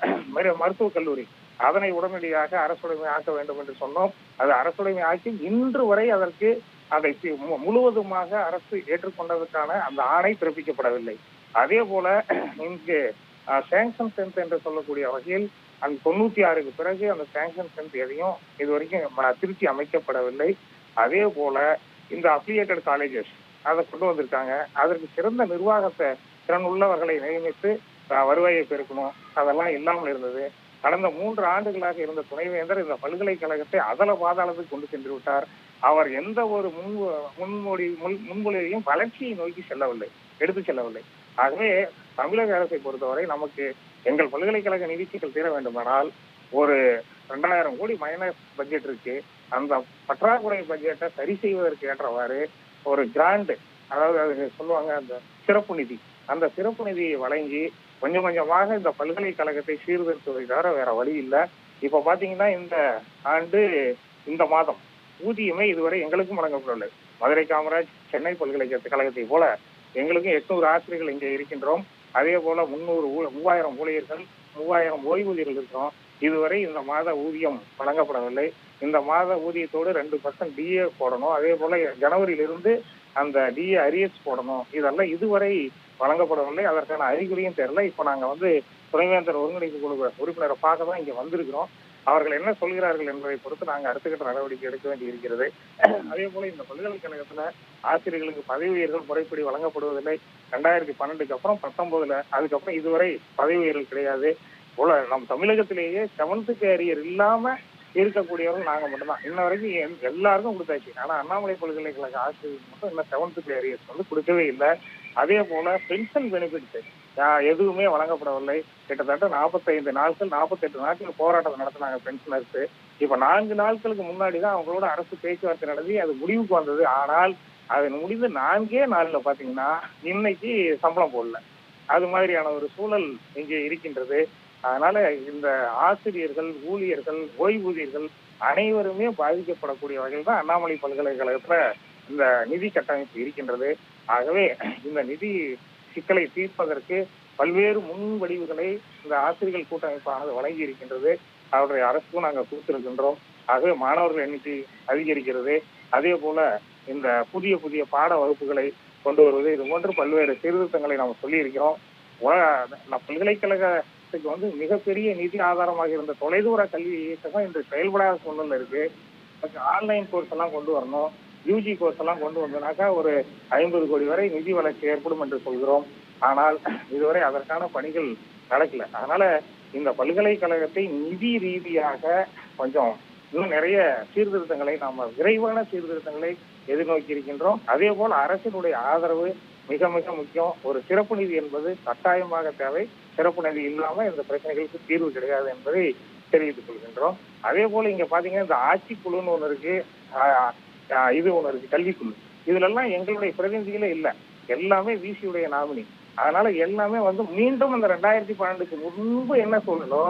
மருத்துவக் கல்லூரி அதனை உடனடியாக அரசுடைமை ஆக்க வேண்டும் என்று சொன்னோம். அது அரசுடைமை ஆக்கி இன்று வரை அதற்கு அதை மு- முழுவதுமாக அரசு ஏற்றுக்கொண்டதற்கான அந்த ஆணை பிறப்பிக்கப்படவில்லை. அதே போல இங்கு சேங்ஷன் சென்ட் என்று சொல்லக்கூடிய வகையில் அந்த தொண்ணூத்தி ஆறுக்கு பிறகு அந்த சேங்ஷன் சென்ட் எதையும் இது வரைக்கும் திருச்சி அமைக்கப்படவில்லை. அதே போல இந்த அஃபிலியேட்டட் காலேஜஸ் அதை கொண்டு வந்திருக்காங்க. அதற்கு சிறந்த நிர்வாகத்தை திறன் உள்ளவர்களை நியமித்து வருவாயை பெருக்கணும். அதெல்லாம் இல்லாமல் இருந்தது. கடந்த மூன்று ஆண்டுகளாக இருந்த துணைவேந்தர் இந்த பல்கலைக்கழகத்தை அதல பாதாளத்துக்கு கொண்டு சென்று விட்டார். அவர் எந்த ஒரு முன் முன்மொழி முன்- முன்மொழியையும் வளர்ச்சியை நோக்கி செல்லவில்லை எடுத்து செல்லவில்லை. ஆகவே தமிழக அரசை பொறுத்தவரை நமக்கு எங்கள் பல்கலைக்கழக நிதிச்சிகள் தீர வேண்டுமானால் ஒரு ரெண்டாயிரம் கோடி மைனஸ் பட்ஜெட் இருக்கு. அந்த பற்றாக்குறை பட்ஜெட்டை சரி செய்வதற்கு ஏற்றவாறு ஒரு கிராண்ட் அதாவது அது சொல்லுவாங்க அந்த சிறப்பு நிதி. அந்த சிறப்பு நிதியை வழங்கி கொஞ்சம் கொஞ்சமாக இந்த பல்கலைக்கழகத்தை சீர்திருத்துவதை தவிர வேற வழி இல்லை. இப்ப பாத்தீங்கன்னா இந்த ஆண்டு இந்த மாதம் ஊதியமே இதுவரை எங்களுக்கும் வழங்கப்படவில்லை. மதுரை காமராஜ் சென்னை பல்கலைக்கழகத்தை போல எங்களுக்கும் எட்நூறு ஆசிரியர்கள் இங்கே இருக்கின்றோம். அதே போல முன்னூறு மூவாயிரம் ஊழியர்கள் மூவாயிரம் ஓய்வூதியர்கள் இருக்கிறோம். இதுவரை இந்த மாத ஊதியம் வழங்கப்படவில்லை. இந்த மாத ஊதியத்தோடு ரெண்டு பர்சன்ட் டிஏ போடணும். அதே போல ஜனவரியிலிருந்து அந்த டிஏ அரியஸ் போடணும். இதெல்லாம் இதுவரை வழங்கப்படவில்லை. அதற்கான அறிகுறியும் தெரியல. இப்போ நாங்க வந்து துணைவேந்தர் ஒருங்கிணைப்பு குழு உறுப்பினரை பார்க்க தான் இங்க வந்திருக்கிறோம். அவர்கள் என்ன சொல்கிறார்கள் என்பதை பொறுத்து நாங்க அடுத்த கட்ட நடவடிக்கை எடுக்க வேண்டி இருக்கிறது அதே போல இந்த பல்கலைக்கழகத்துல ஆசிரியர்களுக்கு பதவி உயர்கள் முறைப்படி வழங்கப்படுவதில்லை. ரெண்டாயிரத்தி பன்னெண்டுக்கு அப்புறம் பத்தொன்பதுல அதுக்கப்புறம் இதுவரை பதவி உயர்வு கிடையாது. போல நம் தமிழகத்திலேயே செவன்த் கேரியர் இல்லாம இருக்கக்கூடியவர்கள் நாங்க மட்டும்தான். இன்ன வரைக்கும் எல்லாருக்கும் கொடுத்தாச்சு. ஆனா அண்ணாமலை பல்கலைக்கழக ஆசிரியர் மட்டும் இன்னும் செவன்த் கேரியர்ஸ் வந்து கொடுக்கவே இல்லை. அதே போல பென்ஷன் பெனிஃபிட்ஸ் எதுவுமே வழங்கப்படவில்லை. கிட்டத்தட்ட நாற்பத்தைந்து நாட்கள் நாற்பத்தெட்டு நாட்கள் போராட்டத்தை நடத்தினாங்க பென்ஷனர்ஸ் இப்ப நான்கு நாட்களுக்கு முன்னாடி தான் அவங்களோட அரசு பேச்சுவார்த்தை நடத்தி அது முடிவுக்கு வந்தது. ஆனால் அது முடிந்து நான்கே நாளில் பாத்தீங்கன்னா இன்னைக்கு சம்பளம் போடல. அது மாதிரியான ஒரு சூழல் இங்கே இருக்கின்றது. அதனால இந்த ஆசிரியர்கள் ஊழியர்கள் ஓய்வூதியர்கள் அனைவருமே பாதிக்கப்படக்கூடிய வகையில் தான் அண்ணாமலை பல்கலைக்கழகத்துல இந்த நிதி கட்டமைப்பு இருக்கின்றது. ஆகவே இந்த நிதி சிக்கலை தீர்ப்பதற்கு பல்வேறு முன்வடிவுகளை இந்த ஆசிரியர்கள் கூட்டமைப்பானது வழங்கி இருக்கின்றது. அவருடைய அரசுக்கும் நாங்கள் கொடுத்திருக்கின்றோம். ஆகவே மாணவர்கள் எண்ணிக்கை அதிகரிக்கிறது. அதே போல இந்த புதிய புதிய பாட வகுப்புகளை கொண்டு வருவது இது போன்று பல்வேறு சீர்திருத்தங்களை நாம் சொல்லியிருக்கிறோம். பல்கலைக்கழக பல்கலைக்கழகத்துக்கு வந்து மிகப்பெரிய நிதி ஆதாரமாக இருந்த தொலைதூர கல்வி இயக்ககம் இன்று செயல்படாத சூழ்நிலை இருக்கு. ஆன்லைன் கோர்ஸ் எல்லாம் கொண்டு வரணும். யூஜி கோர்ஸ் எல்லாம் கொண்டு வந்தனாக்கா ஒரு ஐம்பது கோடி வரை நிதி வளர்ச்சி ஏற்படும் என்று சொல்கிறோம். ஆனால் இதுவரை அதற்கான பணிகள் நடக்கல. அதனால இந்த பல்கலைக்கழகத்தை நிதி ரீதியாக கொஞ்சம் இன்னும் நிறைய சீர்திருத்தங்களை நாம விரைவான சீர்திருத்தங்களை எதிர்நோக்கி இருக்கின்றோம். அதே போல் அரசினுடைய ஆதரவு மிக மிக முக்கியம். ஒரு சிறப்பு நிதி என்பது கட்டாயமாக தேவை. சிறப்பு நிதி இல்லாம இந்த பிரச்சனைகளுக்கு தீர்வு கிடையாது என்பதை தெரிவித்துக் கொள்கின்றோம். அதே போல இங்க பாத்தீங்கன்னா இந்த ஆட்சிக்குழுன்னு ஒண்ணு இருக்கு. இது ஒண்ணு இருக்கு கல்விக்குழு. இதுல எல்லாம் எங்களுடைய பிரதிநிதிகளே இல்ல. எல்லாமே விசியுடைய நாமினி. அதனால எல்லாமே வந்து மீண்டும் அந்த ரெண்டாயிரத்தி பன்னெண்டுக்கு முன்பு என்ன சூழலோ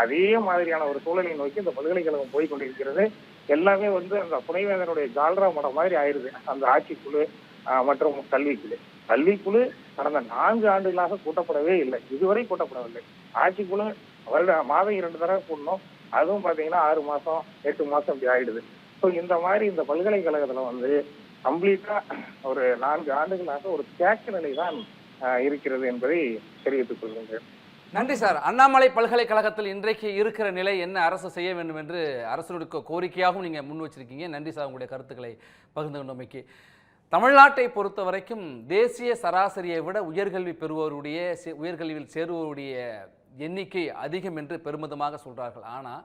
அதே மாதிரியான ஒரு சூழலை நோக்கி இந்த பல்கலைக்கழகம் போய் கொண்டிருக்கிறது. எல்லாமே வந்து அந்த புனைவேந்தனுடைய ஜால்ரா மடம் மாதிரி ஆயிருது. அந்த ஆட்சிக்குழு மற்றும் கல்விக்குழு. கல்விக்குழு கடந்த நான்கு ஆண்டுகளாக கூட்டப்படவே இல்லை. இதுவரை கூட்டப்படவில்லை. ஆட்சிக்குழு வருட மாதம் இரண்டு தடவை கூடணும். அதுவும் பாத்தீங்கன்னா ஆறு மாசம் எட்டு மாசம் இப்படி ஆயிடுது. ஸோ இந்த மாதிரி இந்த பல்கலைக்கழகத்துல வந்து கம்ப்ளீட்டா ஒரு நான்கு ஆண்டுகளாக ஒரு தேக்க நிலை தான் இருக்கிறது என்பதை தெரிவித்துக் கொள்கின்றேன். நன்றி சார். அண்ணாமலை பல்கலைக்கழகத்தில் இன்றைக்கு இருக்கிற நிலை என்ன? அரசு செய்ய வேண்டும் என்று அரசனுடைய கோரிக்கையாகவும் நீங்கள் முன் வச்சிருக்கீங்க. நன்றி சார் உங்களுடைய கருத்துக்களை பகிர்ந்து கொண்டமைக்கு. தமிழ்நாட்டை பொறுத்த வரைக்கும் தேசிய சராசரியை விட உயர்கல்வி பெறுவோருடைய உயர்கல்வியில் சேருவோருடைய எண்ணிக்கை அதிகம் என்று பெருமிதமாக சொல்கிறார்கள் ஆனால்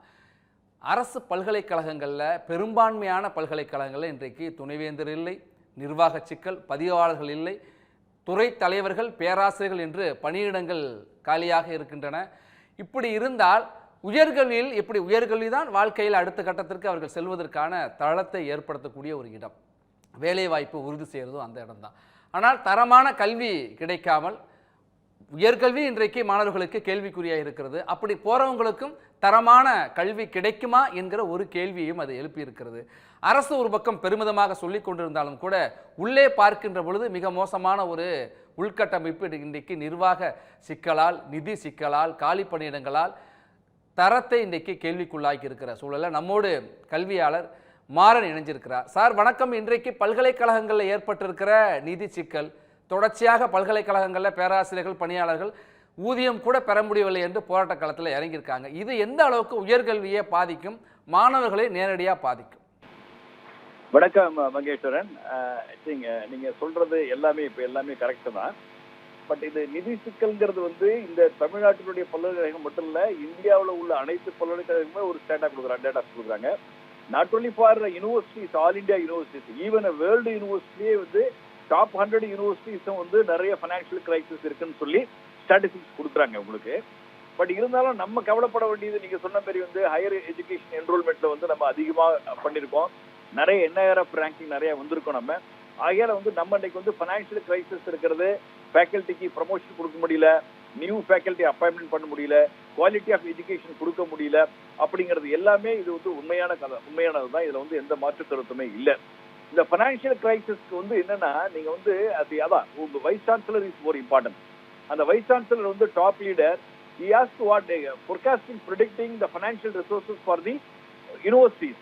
அரசு பல்கலைக்கழகங்களில் பெரும்பான்மையான பல்கலைக்கழகங்களில் இன்றைக்கு துணைவேந்தர் இல்லை நிர்வாக சிக்கல் பதிவாளர்கள் இல்லை துறை தலைவர்கள் பேராசிரியர்கள் என்று பணியிடங்கள் காலியாக இருக்கின்றன. இப்படி இருந்தால் உயர்கல்வியில் இப்படி உயர்கல்வி தான் வாழ்க்கையில் அடுத்த கட்டத்திற்கு அவர்கள் செல்வதற்கான தளத்தை ஏற்படுத்தக்கூடிய ஒரு இடம். வேலைவாய்ப்பு உறுதி செய்கிறதும் அந்த இடம்தான். ஆனால் தரமான கல்வி கிடைக்காமல் உயர்கல்வி இன்றைக்கு மாணவர்களுக்கு கேள்விக்குறியாக இருக்கிறது. அப்படி போகிறவங்களுக்கும் தரமான கல்வி கிடைக்குமா என்கிற ஒரு கேள்வியையும் அது எழுப்பியிருக்கிறது. அரசு ஒரு பக்கம் பெருமிதமாக சொல்லி கொண்டிருந்தாலும் கூட உள்ளே பார்க்கின்ற பொழுது மிக மோசமான ஒரு உள்கட்டமைப்பு இன்றைக்கு நிர்வாக சிக்கலால் நிதி சிக்கலால் காலி பணியிடங்களால் தரத்தை இன்றைக்கு கேள்விக்குள்ளாக்கி இருக்கிற சூழலில் நம்மோடு கல்வியாளர் மாறன் இணைஞ்சிருக்கிறார். சார் வணக்கம். இன்றைக்கு பல்கலைக்கழகங்களில் ஏற்பட்டிருக்கிற நிதி சிக்கல் தொடர்ச்சியாக பல்கலைக்கழகங்களில் பேராசிரியர்கள் பணியாளர்கள் ஊதியம் கூட பெற முடியவில்லை என்று போராட்ட காலத்தில் இறங்கியிருக்காங்க. இது எந்த அளவுக்கு உயர்கல்வியை பாதிக்கும் மாணவர்களை நேரடியாக பாதிக்கும்? வணக்கம் மங்கேஸ்வரன் நீங்க நீங்க சொல்றது எல்லாமே இப்ப எல்லாமே கரெக்ட் தான். பட் இது நிதி சிக்கல்ங்கிறது வந்து இந்த தமிழ்நாட்டினுடைய பல்கலைக்கழகம் மட்டும் இல்ல இந்தியாவுல உள்ள அனைத்து பல்கலைக்கழகங்களுமே ஒரு ஸ்டேட்டா கொடுக்குறாங்க டேட்டா கொடுக்குறாங்க. Not only for universities all India universities even world யூனிவர்சிட்டியே வந்து டாப் ஹண்ட்ரட் யூனிவர்சிட்டிஸும் வந்து நிறைய ஃபைனான்சியல் கிரைசிஸ் இருக்குன்னு சொல்லி ஸ்டாட்டிஸ்டிக்ஸ் கொடுக்குறாங்க உங்களுக்கு. பட் இருந்தாலும் நம்ம கவலைப்பட வேண்டியது நீங்க சொன்ன மாதிரி வந்து ஹையர் எஜுகேஷன் என்ரோல்மெண்ட்ல வந்து நம்ம அதிகமாக பண்ணியிருக்கோம் நிறைய என்ஐஆர்எஃப் ரேங்கிங் நிறைய வந்திருக்கோம் நம்ம. ஆகையால வந்து நம்ம இன்னைக்கு வந்து ஃபைனான்சியல் கிரைசிஸ் இருக்கிறது ஃபேக்கல்ட்டிக்கு ப்ரமோஷன் கொடுக்க முடியல. நியூ ஃபேக்கல்ட்டி அப்பாயின்மெண்ட் பண்ண முடியல குவாலிட்டி ஆஃப் எஜுகேஷன் கொடுக்க முடியல அப்படிங்கிறது எல்லாமே இது வந்து உண்மையான கதை. உண்மையானது தான். இதில் வந்து எந்த மாற்று கருத்துமே இல்லை. இந்த ஃபைனான்சியல் கிரைசிஸ்க்கு வந்து என்னன்னா நீங்க வந்து அது அதான் உங்க vice chancellor is more important அந்த வைஸ் சான்சலர் வந்து top leader he has to what uh, forecasting predicting the financial resources for the universities.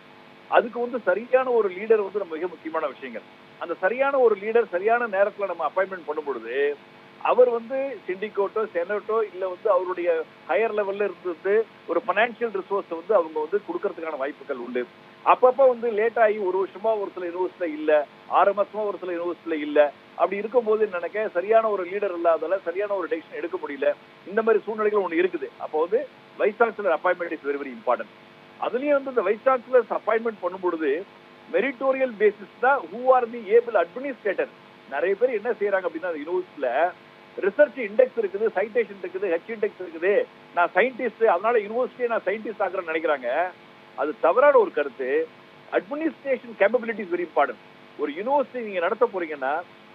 அதுக்கு வந்து சரியான ஒரு லீடர் வந்து நம்ம மிக முக்கியமான விஷயங்கள். அந்த சரியான ஒரு லீடர் சரியான நேரத்துல நம்ம அப்பாயின்மெண்ட் பண்ணும் பொழுது அவர் வந்து சிண்டிகோட்டோ செனட்டோ இல்ல வந்து அவருடைய ஹையர் லெவல்ல இருந்து ஒரு பைனான்சியல் ரிசோர்ஸ் வந்து அவங்க வந்து கொடுக்கறதுக்கான வாய்ப்புகள் உண்டு. அப்பப்ப வந்து லேட் ஆகி ஒரு வருஷமா ஒரு சில யூனிவர்சிட்டியில இல்ல ஆறு மாசமா ஒரு சில யூனிவர்சிட்டியில இல்ல அப்படி இருக்கும்போது நினைக்க சரியான ஒரு லீடர் இல்லாதால சரியான ஒரு டெசிஷன் எடுக்க முடியல. இந்த மாதிரி சூழ்நிலைகள் ஒன்று இருக்குது. அப்போ வந்து vice chancellor appointment is very very important அதுலயும் வந்து இந்த வைஸ் சான்சலர்ஸ் அப்பாயின்மெண்ட் பண்ணும் பொழுது மெரிட்டோரியல் பேசிஸ் தான் who are the able administrator நிறைய பேர் என்ன செய்யறாங்க அப்படின்னா யூனிவர்சிட்டியில ரிசர்ச் இண்டெக்ஸ் இருக்குது சைட்டேஷன் இருக்குது ஹெச் இண்டெக்ஸ் இருக்குது. நான் சயின்டிஸ்ட் அதனால யூனிவர்சிட்டியை நான் சயின்டிஸ்ட் ஆக்குறேன்னு நினைக்கிறாங்க. அது தவறான ஒரு கருத்து. அட்மினிஸ்ட்ரேஷன் கேபபிலிட்டிஸ் வெரி இம்பார்ட்டன்ட் ஒரு யூனிவர்சிட்டி நீங்க நடத்த போறீங்கன்னா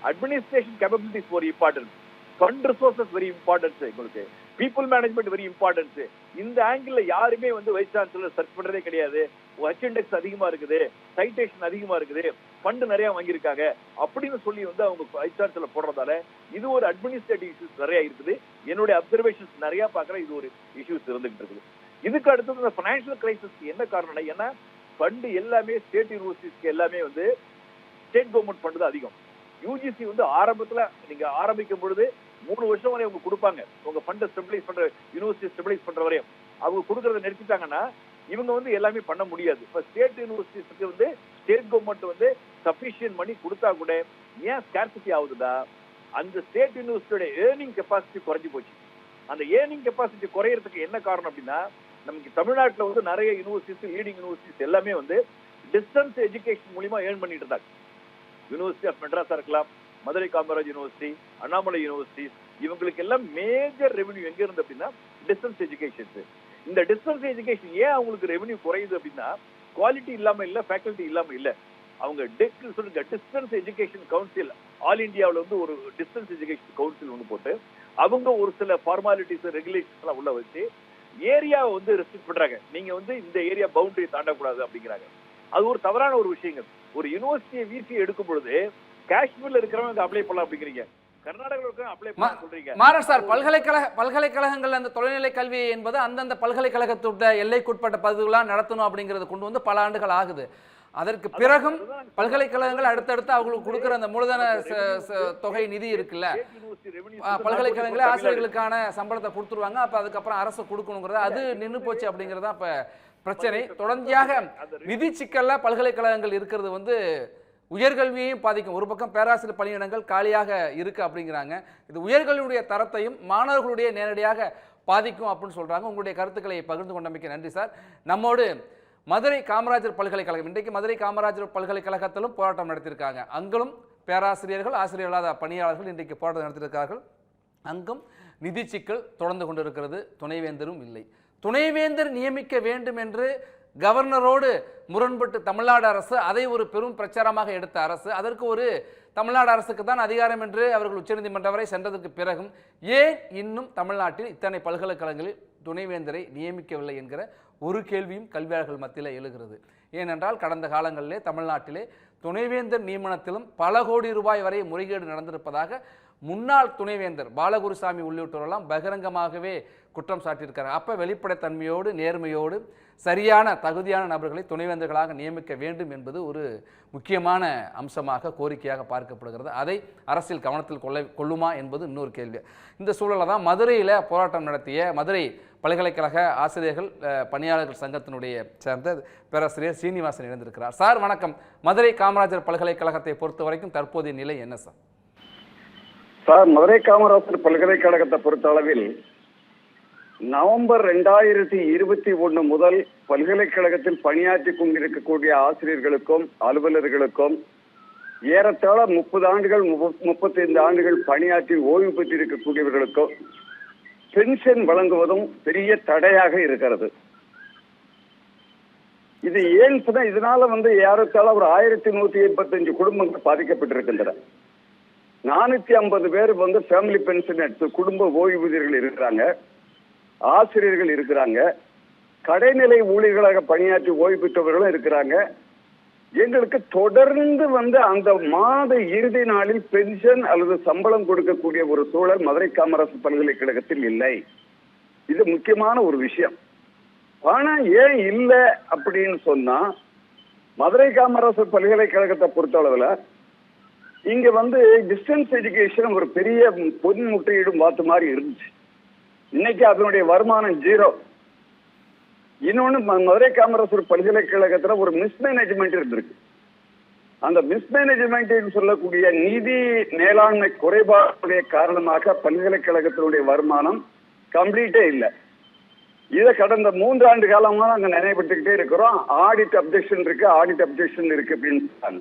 அட்மினிஸ்ட்ரேஷன் கேப்பபிலிட்டிஸ் ஒரு important fund resources very importance உங்களுக்கு. பீப்புள் மேனேஜ்மெண்ட் வெரி இம்பார்ட்டன்ஸ் இந்த ஆங்கிள் யாருமே வந்து வைஸ் சான்சலர் சர்ச் பண்றதே கிடையாது. ஹெச் இண்டெக்ஸ் அதிகமா இருக்குது. சைட்டேஷன் அதிகமா இருக்குது. ஃபண்ட் நிறைய வாங்கியிருக்காங்க அப்படின்னு சொல்லி வந்து அவங்க வைஸ் சான்சலர் போடுறதால இது ஒரு அட்மினிஸ்ட்ரேட்டிவ் இஷ்யூஸ் நிறைய இருக்குது. என்னுடைய அப்சர்வேஷன்ஸ் நிறைய பாக்குறேன் இது ஒரு இஷ்யூஸ் இருந்துகிட்டு இருக்குது. இதுக்கு அடுத்தது இந்த ஃபைனான்சியல் கிரைசிஸ்க்கு என்ன காரணம் ஏன்னா ஃபண்டு எல்லாமே ஸ்டேட் யூனிவர்சிட்டிஸ்க்கு எல்லாமே வந்து ஸ்டேட் கவர்மெண்ட் ஃபண்ட் தான் அதிகம். யூஜிசி வந்து ஆரம்பத்துல நீங்க ஆரம்பிக்கும் பொழுது மூணு வருஷம் வரை அவங்க கொடுப்பாங்க. உங்க ஃபண்டை ஸ்டெபிளைஸ் பண்ற யூனிவர்சிட்டி ஸ்டெபிளைஸ் பண்ற வரையும். அவங்க கொடுக்கறத நிறுத்திட்டாங்கன்னா இவங்க வந்து எல்லாமே பண்ண முடியாது. இப்ப ஸ்டேட் யூனிவர்சிட்டிஸ்க்கு வந்து ஸ்டேட் கவர்மெண்ட் வந்து சஃபிஷியன்ட் மணி கொடுத்தா கூட ஏன் ஸ்கேர்சிட்டி ஆகுதுடா? அந்த ஸ்டேட் யூனிவர்சிட்டியோட ஏர்னிங் கெப்பாசிட்டி குறைஞ்சி போச்சு. அந்த ஏர்னிங் கெப்பாசிட்டி குறையறதுக்கு என்ன காரணம் அப்படின்னா நமக்கு தமிழ்நாட்டில் வந்து நிறைய யூனிவர்சிட்டிஸ் லீடிங் யூனிவர்சிட்டிஸ் எல்லாமே வந்து டிஸ்டன்ஸ் எஜுகேஷன் மூலியமா ஏர்ன் பண்ணிட்டு இருந்தாங்க. யூனிவர்சிட்டி ஆஃப் மெட்ராஸாக இருக்கலாம் மதுரை காமராஜ் யூனிவர்சிட்டி அண்ணாமலை யூனிவர்சிட்டி இவங்களுக்கு எல்லாம் மேஜர் ரெவன்யூ எங்க இருந்து அப்படின்னா டிஸ்டன்ஸ் எஜுகேஷன்ஸ் இந்த டிஸ்டன்ஸ் எஜுகேஷன் ஏன் அவங்களுக்கு ரெவென்யூ குறையுது அப்படின்னா குவாலிட்டி இல்லாம இல்ல ஃபேக்கல்ட்டி இல்லாம இல்ல. அவங்க டெக் சொல்லுங்க டிஸ்டன்ஸ் எஜுகேஷன் கவுன்சில் ஆல் இந்தியாவில் வந்து ஒரு டிஸ்டன்ஸ் எஜுகேஷன் கவுன்சில் ஒன்று போட்டு அவங்க ஒரு சில ஃபார்மாலிட்டிஸ் ரெகுலேஷன்ஸ் எல்லாம் உள்ள வச்சு ஏரியாவை வந்து ரெஸ்ட்ரிக்ட் பண்றாங்க. நீங்க வந்து இந்த ஏரியா பவுண்டரி தாண்டக்கூடாது அப்படிங்கிறாங்க. அது ஒரு தவறான ஒரு விஷயங்கள். ஒரு யூனிவர்சிட்டியை வீசி எடுக்கும் பொழுது காஷ்மீர்ல இருக்கிறவங்க அப்ளை பண்ணலாம் அப்படிங்கிறீங்க. மாறன் சார் பல்கலைக்கழக பல்கலைக்கழகங்கள் அந்த தொலைநிலை கல்வி என்பது அந்தந்த பல்கலைக்கழகத்தோட எல்லைக்குட்பட்ட பகுதிகளாக நடத்தணும் அப்படிங்கறது கொண்டு வந்து பல ஆண்டுகள் ஆகுது. அதற்கு பிறகும் பல்கலைக்கழகங்கள் அடுத்தடுத்து அவங்களுக்கு கொடுக்குற அந்த மூலதன தொகை நிதி இருக்குல்ல. பல்கலைக்கழகங்களே ஆசிரியர்களுக்கான சம்பளத்தை கொடுத்துருவாங்க. அப்ப அதுக்கப்புறம் அரசு கொடுக்கணுங்கிறது அது நின்று போச்சு அப்படிங்கிறது இப்ப பிரச்சனை. தொடர்ச்சியாக நிதி சிக்கல்ல பல்கலைக்கழகங்கள் இருக்கிறது வந்து உயர்கல்வியையும் பாதிக்கும். ஒரு பக்கம் பேராசிரியர் பணியிடங்கள் காலியாக இருக்கு அப்படிங்கிறாங்க. இது உயர்கல்வியுடைய தரத்தையும் மாணவர்களுடைய நேரடியாக பாதிக்கும் அப்படின்னு சொல்கிறாங்க உங்களுடைய கருத்துக்களை பகிர்ந்து கொண்டமைக்கு நன்றி சார். நம்மோடு மதுரை காமராஜர் பல்கலைக்கழகம் இன்றைக்கு மதுரை காமராஜர் பல்கலைக்கழகத்திலும் போராட்டம் நடத்தியிருக்காங்க. அங்களும் பேராசிரியர்கள் ஆசிரியர் இல்லாத பணியாளர்கள் இன்றைக்கு போராட்டம் நடத்தியிருக்கார்கள் அங்கும் நிதி சிக்கல் தொடர்ந்து கொண்டிருக்கிறது. துணைவேந்தரும் இல்லை. துணைவேந்தர் நியமிக்க வேண்டும் என்று கவர்னரோடு முரண்பட்டு தமிழ்நாடு அரசு அதை ஒரு பெரும் பிரச்சாரமாக எடுத்த அரசு அதற்கு ஒரு தமிழ்நாடு அரசுக்கு தான் அதிகாரம் என்று அவர்கள் உச்சநீதிமன்றம் வரை சென்றதற்கு பிறகும் ஏன் இன்னும் தமிழ்நாட்டில் இத்தனை பல்கலைக்கழகங்களில் துணைவேந்தரை நியமிக்கவில்லை என்கிற ஒரு கேள்வியும் கல்வியாளர்கள் மத்தியில் எழுகிறது. ஏனென்றால் கடந்த காலங்களிலே தமிழ்நாட்டிலே துணைவேந்தர் நியமனத்திலும் பல கோடி ரூபாய் வரை முறைகேடு நடந்திருப்பதாக முன்னாள் துணைவேந்தர் பாலகுருசாமி உள்ளிட்டோரெல்லாம் பகிரங்கமாகவே குற்றம் சாட்டியிருக்கிறார் அப்போ வெளிப்படைத்தன்மையோடு நேர்மையோடு சரியான தகுதியான நபர்களை துணைவேந்தர்களாக நியமிக்க வேண்டும் என்பது ஒரு முக்கியமான அம்சமாக கோரிக்கையாக பார்க்கப்படுகிறது. அதை அரசியல் கவனத்தில் கொள்ள கொள்ளுமா என்பது இன்னொரு கேள்வி. இந்த சூழலில் தான் மதுரையில் போராட்டம் நடத்திய மதுரை பல்கலைக்கழக ஆசிரியர்கள் பணியாளர்கள் சங்கத்தினுடைய சேர்ந்த பேராசிரியர் சீனிவாசன் இணைந்திருக்கிறார். சார் வணக்கம். மதுரை காமராஜர் பல்கலைக்கழகத்தை பொறுத்த வரைக்கும் தற்போதைய நிலை என்ன சார்? சார் மதுரை காமராசர் பல்கலைக்கழகத்தை பொறுத்த அளவில் நவம்பர் ரெண்டாயிரத்தி இருபத்தி ஒன்னு முதல் பல்கலைக்கழகத்தில் பணியாற்றி கொண்டிருக்கக்கூடிய ஆசிரியர்களுக்கும் அலுவலர்களுக்கும் ஏறத்தாழ முப்பது ஆண்டுகள் முப்பத்தைந்து ஆண்டுகள் பணியாற்றி ஓய்வு பெற்றிருக்கக்கூடியவர்களுக்கும் பென்ஷன் வழங்குவதும் பெரிய தடையாக இருக்கிறது. இது ஏன் இதனால வந்து ஏறத்தாழ ஒரு ஆயிரத்தி நூத்தி எண்பத்தஞ்சு குடும்பங்கள் பாதிக்கப்பட்டிருக்கின்றன. நானூத்தி ஐம்பது பேர் வந்து ஃபேமிலி பென்ஷன் எடுத்து குடும்ப ஓய்வூதியர்கள் இருக்கிறாங்க. ஆசிரியர்கள் இருக்கிறாங்க. கடைநிலை ஊழியர்களாக பணியாற்றி ஓய்வு பெற்றவர்களும் இருக்கிறாங்க. எங்களுக்கு தொடர்ந்து வந்து அந்த மாத இறுதி நாளில் பென்ஷன் அல்லது சம்பளம் கொடுக்கக்கூடிய ஒரு சூழல் மதுரை காமராசு பல்கலைக்கழகத்தில் இல்லை. இது முக்கியமான ஒரு விஷயம். பணம் ஏன் இல்லை அப்படின்னு சொன்னா மதுரை காமராசு பல்கலைக்கழகத்தை பொறுத்தளவில் இங்க வந்து டிஸ்டன்ஸ் எஜுகேஷன் ஒரு பெரிய பொன் முட்டையிடும் பார்த்த மாதிரி இருந்துச்சு. இன்னைக்கு அதனுடைய வருமானம் ஜீரோ இன்னொன்னு ம- மதுரை காமராசர் பல்கலைக்கழகத்துல ஒரு மிஸ்மேனேஜ்மெண்ட் இருந்திருக்கு. அந்த மிஸ்மேனேஜ்மெண்ட் சொல்லக்கூடிய நிதி மேலாண்மை குறைபாடுடைய காரணமாக பல்கலைக்கழகத்தினுடைய வருமானம் கம்ப்ளீட்டே இல்லை. இதை கடந்த மூன்று ஆண்டு காலமா நாங்க நினைவுபட்டுக்கிட்டே இருக்கிறோம். ஆடிட் அப்ஜெக்ஷன் இருக்கு ஆடிட் அப்ஜெக்ஷன் இருக்கு அப்படின்னு சொன்னாங்க.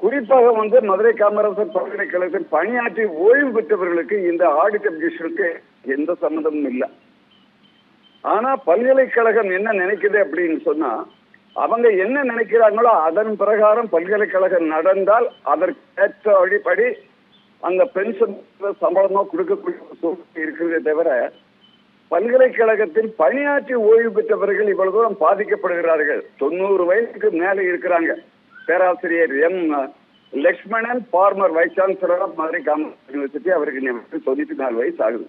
குறிப்பாக வந்து மதுரை காமராசர் பல்கலைக்கழகத்தில் பணியாற்றி ஓய்வு பெற்றவர்களுக்கு இந்த ஆடிட் அப்டிஷனுக்கு எந்த சம்மந்தமும் இல்லை. ஆனா பல்கலைக்கழகம் என்ன நினைக்குது அப்படின்னு சொன்னா அவங்க என்ன நினைக்கிறாங்களோ அதன் பிரகாரம் பல்கலைக்கழகம் நடந்தால் அதற்கேற்ற வழிபடி அந்த பென்ஷன் சம்பளமோ கொடுக்கக்கூடிய ஒரு சூழ்நிலை இருக்கிறதே தவிர பல்கலைக்கழகத்தில் பணியாற்றி ஓய்வு பெற்றவர்கள் இவ்வளவு தூரம் பாதிக்கப்படுகிறார்கள். தொண்ணூறு வயசுக்கு மேலே இருக்கிறாங்க. பேராசிரியர் M Lakshmanan former vice chancellor of Madurai commerce university அவருக்கு நியமித்து தொண்ணூத்தி நாலு வயசு ஆகுது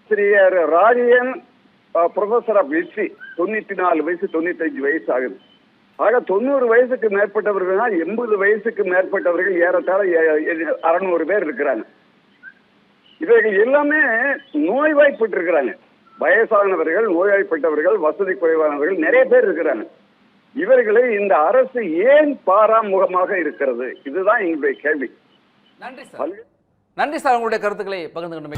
ஆசிரியர் ராஜியன் ப்ரொஃபசர் ஆஃப் ஹிஸ்டரி தொண்ணூத்தி நாலு வயசு தொண்ணூத்தஞ்சு வயசு ஆகுது ஆக தொண்ணூறு வயசுக்கு மேற்பட்டவர்கள்னா எண்பது வயசுக்கு மேற்பட்டவர்கள் ஏறத்தாழ அறநூறு பேர் இருக்கிறாங்க. இவர்கள் எல்லாமே நோய்வாய்ப்பட்டு இருக்கிறாங்க வயசானவர்கள் நோய்வாய்ப்பட்டவர்கள் வசதி குறைவானவர்கள் நிறைய பேர் இருக்கிறாங்க. இவர்களை இந்த அரசு ஏன் பாராமுகமாக இருக்கிறது? இதுதான் எங்களுடைய கேள்வி. நன்றி சார். நன்றி சார் உங்களுடைய கருத்துக்களை பகிர்ந்து கொண்டு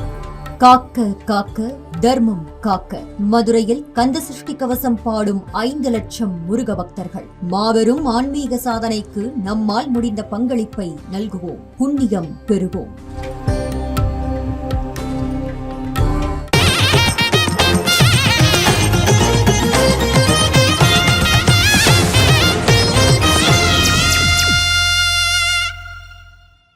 காக்க காக்க தர்மம் காக்க. மதுரையில் கந்த சஷ்டி கவசம் பாடும் ஐந்து லட்சம் முருக பக்தர்கள். மாபெரும் ஆன்மீக சாதனைக்கு நம்மால் முடிந்த பங்களிப்பை நல்குவோம். புண்ணியம் பெறுவோம்.